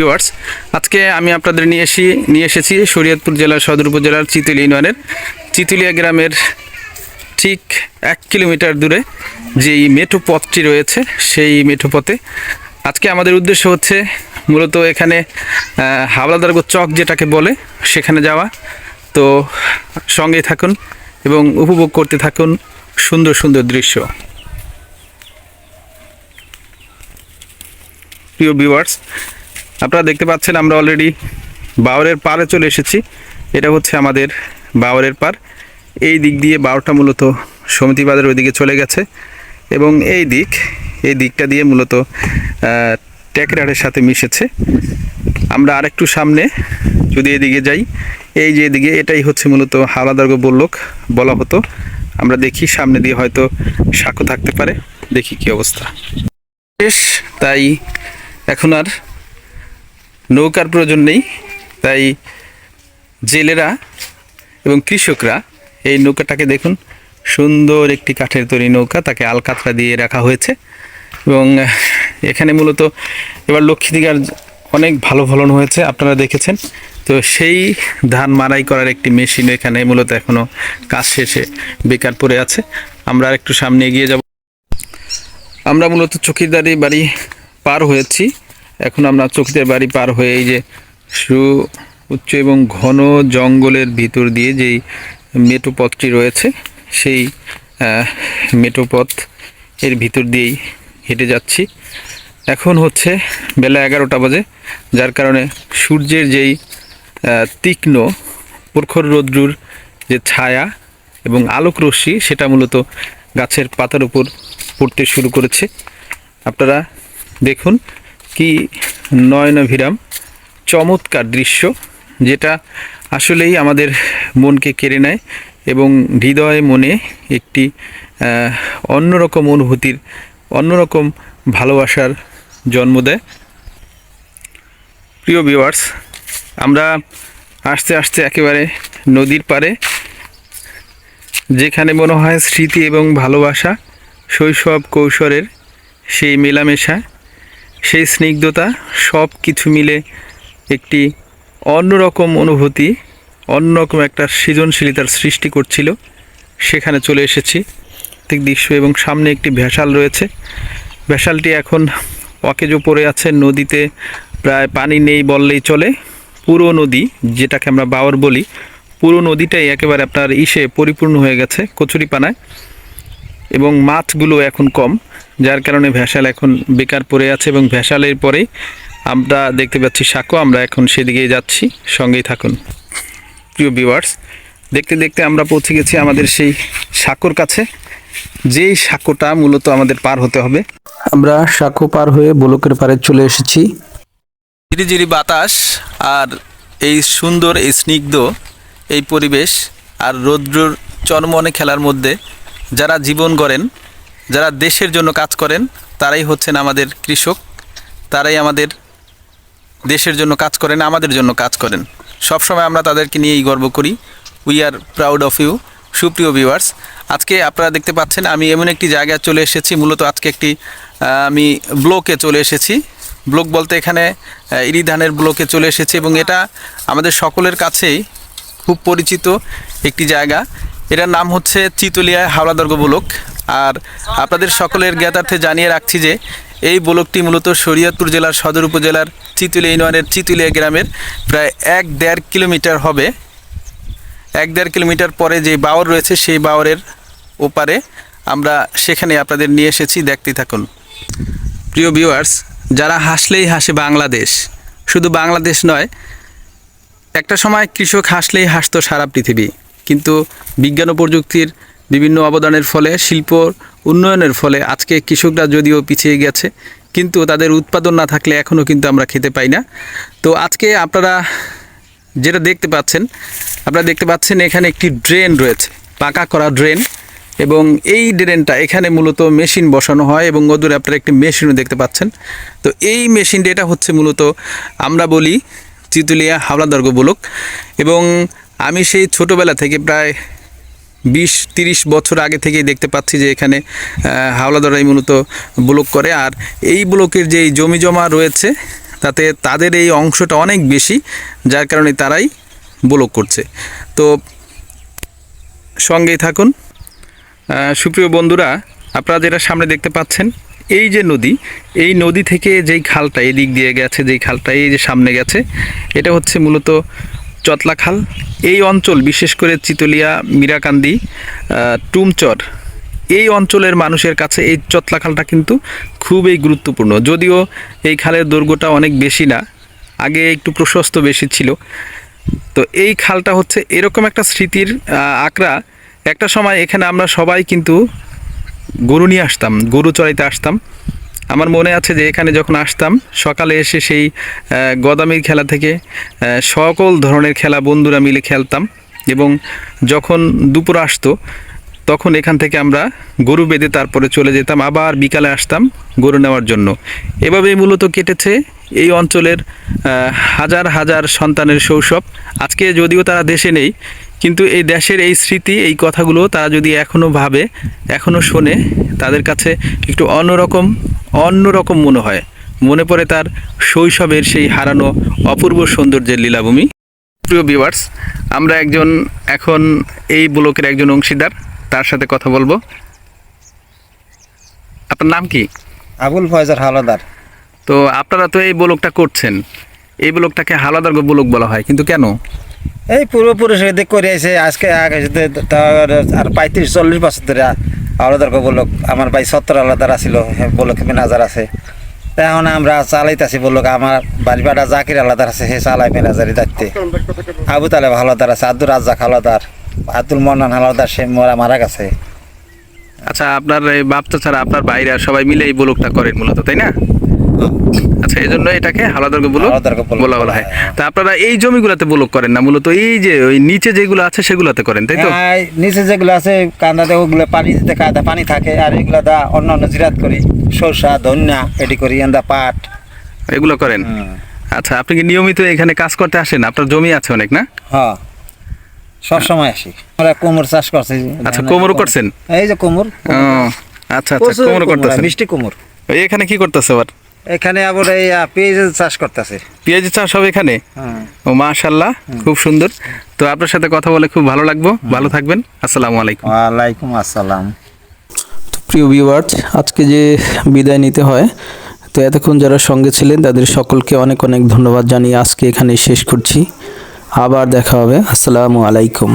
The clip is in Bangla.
ভিউয়ার্স আজকে আমি আপনাদের নিয়ে এসি, নিয়ে এসেছি শরীয়তপুর জেলার সদর উপজেলার চিতুলি ইউনিয়নের। চিতুলিয়া গ্রামের ঠিক এক কিলোমিটার দূরে যেই মেঠো পথটি রয়েছে, সেই মেঠো পথে। আজকে আমাদের উদ্দেশ্য হচ্ছে মূলত এখানে হাওলাদারগো চক যেটাকে বলে, সেখানে যাওয়া। তো সঙ্গে থাকুন এবং উপভোগ করতে থাকুন সুন্দর সুন্দর দৃশ্য। প্রিয় ভিউয়ার্স আপনারা দেখতে পাচ্ছেন আমরা অলরেডি বাওরের পারে চলে এসেছি। এটা হচ্ছে আমাদের বাওরের পার এই দিক দিয়ে বাওরটা মূলত সমিতি বাজার ওইদিকে চলে গেছে এবং এই দিক, এই দিকটা দিয়ে মূলত ট্যাকরাটের সাথে মিশেছে। আমরা আরেকটু সামনে যদি এদিকে যাই, এই যে এদিকে, এটাই হচ্ছে মূলত হাওলাদার্গ বললোক বলা হতো। আমরা দেখি সামনে দিয়ে হয়তো সাঁকো থাকতে পারে। দেখি কি অবস্থা। শেষ তাই এখন আর নৌকার প্রয়োজন নেই, তাই জেলেরা এবং কৃষকরা এই নৌকাটাকে দেখুন, সুন্দর একটি কাঠের তৈরি নৌকা, তাকে আলকাতরা দিয়ে রাখা হয়েছে এবং এখানে মূলত এবার লক্ষ্মীদিঘার অনেক ভালো ফলন হয়েছে, আপনারা দেখেছেন। তো সেই ধান মারাই করার একটি মেশিন এখানে মূলত এখনও কাজ শেষে বেকার পড়ে আছে। আমরা একটু সামনে এগিয়ে যাব। আমরা মূলত চকিদারি বাড়ি পার হয়েছি। এখন আমরা চকিদার বাড়ি পার হয়ে এই যে সু উচ্চ এবং ঘন জঙ্গলের ভিতর দিয়ে যেই মেটো পথটি রয়েছে সেই আহ, মেটো পথ এর ভিতর দিয়েই হেঁটে যাচ্ছি। এখন হচ্ছে বেলা এগারোটা বাজে যার কারণে সূর্যের যেই তীক্ষ্ণ প্রখর রৌদ্রুর যে ছায়া এবং আলোক রশ্মি সেটা মূলত গাছের পাতার উপর পড়তে শুরু করেছে। আপনারা দেখুন কি নয়নাভিরাম, চমৎকার দৃশ্য, যেটা আসলেই আমাদের মনকে কেড়ে নেয় এবং হৃদয়ে মনে একটি অন্যরকম অনুভূতির, অন্যরকম ভালোবাসার জন্ম দেয়। প্রিয় ভিউয়ার্স আমরা আস্তে আস্তে একেবারে নদীর পাড়ে, যেখানে মনে হয় স্মৃতি এবং ভালোবাসা, শৈশব কৌশলের সেই মেলামেশা সেই স্নিগ্ধতা সব কিছু মিলে একটি অন্যরকম অনুভূতি, অন্যরকম একটা সৃজনশীলতার সৃষ্টি করছিল। সেখানে চলে এসেছি। ঠিক দৃশ্য এবং সামনে একটি ভেসাল রয়েছে। ভেসালটি এখন অকেজো পড়ে আছে, নদীতে প্রায় পানি নেই বললেই চলে। পুরো নদী, যেটাকে আমরা বাওয়ার বলি, পুরো নদীটাই একেবারে আপনার ইসে পরিপূর্ণ হয়ে গেছে কচুরিপানায় এবং মাছগুলো এখন কম। যার কারণে ভেসাল এখন বেকার পড়ে আছে এবং ভেসালের পরে আমরা দেখতে পাচ্ছি সাঁকো, আমরা এখন সেদিকেই যাচ্ছি, সঙ্গেই থাকুন। প্রিয় ভিউয়ার্স দেখতে দেখতে আমরা পৌঁছে গেছি আমাদের সেই সাঁকোর কাছে, যেই সাঁকোটা মূলত আমাদের পার হতে হবে। আমরা সাঁকো পার হয়ে বলকের পারে চলে এসেছি। ঝিরিঝিরি বাতাস আর এই সুন্দর, এই স্নিগ্ধ এই পরিবেশ আর রৌদ্রর চরমনে খেলার মধ্যে যারা জীবন গড়েন যারা দেশের জন্য কাজ করেন, তারাই হচ্ছেন আমাদের কৃষক, তারাই আমাদের দেশের জন্য কাজ করেন, আমাদের জন্য কাজ করেন। সবসময় আমরা তাদেরকে নিয়েই গর্ব করি। We are proud of you সুপ্রিয় ভিউয়ার্স আজকে আপনারা দেখতে পাচ্ছেন, আমি এমন একটি জায়গায় চলে এসেছি, মূলত আজকে একটি আমি ব্লকে চলে এসেছি। ব্লক বলতে এখানে ইরি ধানের ব্লকে চলে এসেছি এবং এটা আমাদের সকলের কাছেই খুব পরিচিত একটি জায়গা। এটার নাম হচ্ছে চিতলিয়া হাওড়াদর্গ ব্লক। আর আপনাদের সকলের জ্ঞাতার্থে জানিয়ে রাখছি যে এই ব্লকটি মূলত শরীয়তপুর জেলার সদর উপজেলার চিতুলিয়া ইউনিয়নের চিতুলিয়া গ্রামের প্রায় এক দেড় কিলোমিটার হবে। এক দেড় কিলোমিটার পরে যে বাওর রয়েছে সেই বাওরের ওপারে আমরা সেখানে আপনাদের নিয়ে এসেছি, দেখতে থাকুন। প্রিয় ভিউয়ার্স যারা হাসলেই হাসে বাংলাদেশ, শুধু বাংলাদেশ নয়, একটা সময় কৃষক হাসলেই হাসতো সারা পৃথিবী। কিন্তু বিজ্ঞান ও প্রযুক্তির বিভিন্ন অবদানের ফলে, শিল্প উন্নয়নের ফলে আজকে কৃষকরা যদিও পিছিয়ে গেছে, কিন্তু তাদের উৎপাদন না থাকলে এখনও কিন্তু আমরা খেতে পাই না। তো আজকে আপনারা যেটা দেখতে পাচ্ছেন, আপনারা দেখতে পাচ্ছেন এখানে একটি ড্রেন রয়েছে, পাকা করা ড্রেন। এবং এই ড্রেনটা এখানে মূলত মেশিন বসানো হয় এবং ওদূরে আপনারা একটি মেশিনও দেখতে পাচ্ছেন। তো এই মেশিনটা এটা হচ্ছে মূলত আমরা বলি চিতুলিয়া হাওড়াদর্গ ব্লক এবং আমি সেই ছোটোবেলা থেকে প্রায় বিশ, তিরিশ বছর আগে থেকেই দেখতে পাচ্ছি যে এখানে হাওলাদারাই মূলত ব্লক করে। আর এই ব্লকের যে জমি জমা রয়েছে, তাতে তাদের এই অংশটা অনেক বেশি, যার কারণে তারাই ব্লক করছে। তো সঙ্গেই থাকুন। সুপ্রিয় বন্ধুরা, আপনারা যেটা সামনে দেখতে পাচ্ছেন, এই যে নদী, এই নদী থেকে যেই খালটা এদিক দিয়ে গেছে, যেই খালটা এই যে সামনে গেছে, এটা হচ্ছে মূলত চতলা খাল এই অঞ্চল, বিশেষ করে চিতলিয়া, মিরাকান্দি টুমচর, এই অঞ্চলের মানুষের কাছে এই চতলা খালটা কিন্তু খুবই গুরুত্বপূর্ণ। যদিও এই খালের দৈর্ঘ্যটা অনেক বেশি না, আগে একটু প্রশস্ত বেশি ছিল। তো এই খালটা হচ্ছে এরকম একটা স্মৃতির আঁকড়া একটা সময় এখানে আমরা সবাই কিন্তু গরু নিয়ে আসতাম, গরু চড়াইতে আসতাম। আমার মনে আছে যে এখানে যখন আসতাম, সকালে এসে সেই গদামির খেলা থেকে সকল ধরনের খেলা বন্ধুরা মিলে খেলতাম এবং যখন দুপুর আসতো, তখন এখান থেকে আমরা গরু বেঁধে তারপরে চলে যেতাম, আবার বিকালে আসতাম গরু নেওয়ার জন্য। এভাবেই মূলত কেটেছে এই অঞ্চলের হাজার হাজার সন্তানের শৈশব। আজকে যদিও তারা দেশে নেই, কিন্তু এই দেশের এই স্মৃতি, এই কথাগুলো তারা যদি এখনও ভাবে এখনও শোনে, তাদের কাছে একটু অন্যরকম অন্যরকম মনে হয়। মনে পড়ে তার শৈশবের সেই হারানো অপূর্ব সৌন্দর্যের লীলাভূমি। প্রিয় ভিউয়ার্স আমরা একজন এখন এই ব্লকের একজন অংশীদার তার সাথে কথা বলব। আপনার নাম কি? আবুল ফয়জার হাওলাদার তো আপনারা তো এই ব্লকটা করছেন। এই ব্লকটাকে হালাদার ব্লক বলা হয় কিন্তু কেন? এই পূর্বপুরুষ এদিক করে এসে আজকে আগে তার আর পঁয়ত্রিশ চল্লিশ বছর ধরে আলাদার বলল আমার ভাই সত্তর আলাদার আসিল বলল বলক হাজার আছে। তাহলে আমরা চালাইতেছি বলল আমার বাড়িপাড়া জাকির আলাদার আছে, সে চালাই মেনাজারি দায়িত্বে। আবু তালেব হালাদার আছে আব্দুল রাজ্জাক হালাদার, আব্দুল মন্নান হালাদার, সে মরা মারা গেছে। আচ্ছা আপনার এই তো ছাড়া আপনার বাইরে সবাই মিলে এই ব্লকটা করেন মূলত, তাই না? আচ্ছা এই জন্য এটাকে ব্লক বলা বলা হয়। তা আপনারা এই জমিগুলোতে ব্লক করেন না মূলত এই যে ওই নিচে যেগুলো আছে সেগুলোতে করেন তাই তো? হ্যাঁ, নিচে যেগুলো আছে কান্দাতে ওগুলো পানি দিতে কাদা পানি থাকে আর এগুলো দা অন্য অন্য জিরাত করি সরষা ধন্যা এটি করি এন্দা পাট। এগুলো করেন? আচ্ছা আপনি কি নিয়মিত এখানে কাজ করতে আসেন? আপনার জমি আছে অনেক না? হ্যাঁ সব সময় আসি। আমরা কোমর চাষ করছি। আচ্ছা, কোমরও করছেন? এই যে কোমর আচ্ছা আচ্ছা কোমর কোমর, করতেছেন। মিষ্টি কোমর। এখানে কি করতেছে আবার? এখানে আবার এই আহ, পেঁয়াজের চাষ করতেছে। পেঁয়াজ চাষ হবে এখানে? হ্যাঁ। ও মাশাল্লাহ খুব সুন্দর। তো আপনার সাথে কথা বলে খুব ভালো লাগবো। ভালো থাকবেন। আসসালামু আলাইকুম। ওয়ালাইকুম আসসালাম। তো প্রিয় ভিউয়ার্স আজকে যে বিদায় নিতে হয় তো এতক্ষণ যারা সঙ্গে ছিলেন তাদের সকলকে অনেক অনেক ধন্যবাদ জানিয়ে আজকে এখানে শেষ করছি। আবার দেখা হবে। আসসালামু আলাইকুম।